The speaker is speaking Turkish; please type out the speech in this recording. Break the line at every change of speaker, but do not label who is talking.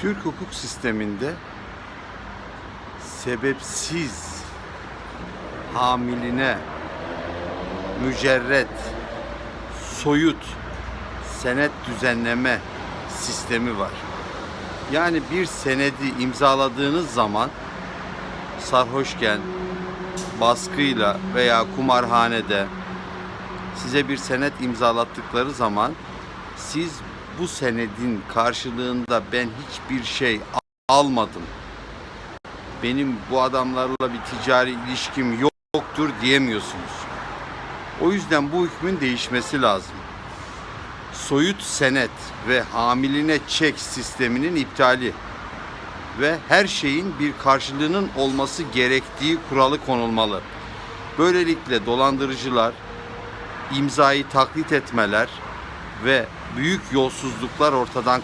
Türk hukuk sisteminde sebepsiz hamiline mücerret, soyut, senet düzenleme sistemi var. Yani bir senedi imzaladığınız zaman sarhoşken, baskıyla veya kumarhanede size bir senet imzalattıkları zaman siz bu senedin karşılığında ben hiçbir şey almadım. Benim bu adamlarla bir ticari ilişkim yok- yoktur diyemiyorsunuz. O yüzden bu hükmün değişmesi lazım. Soyut senet ve hamiline çek sisteminin iptali ve her şeyin bir karşılığının olması gerektiği kuralı konulmalı. Böylelikle dolandırıcılar, imzayı taklit etmeler ve büyük yolsuzluklar ortadan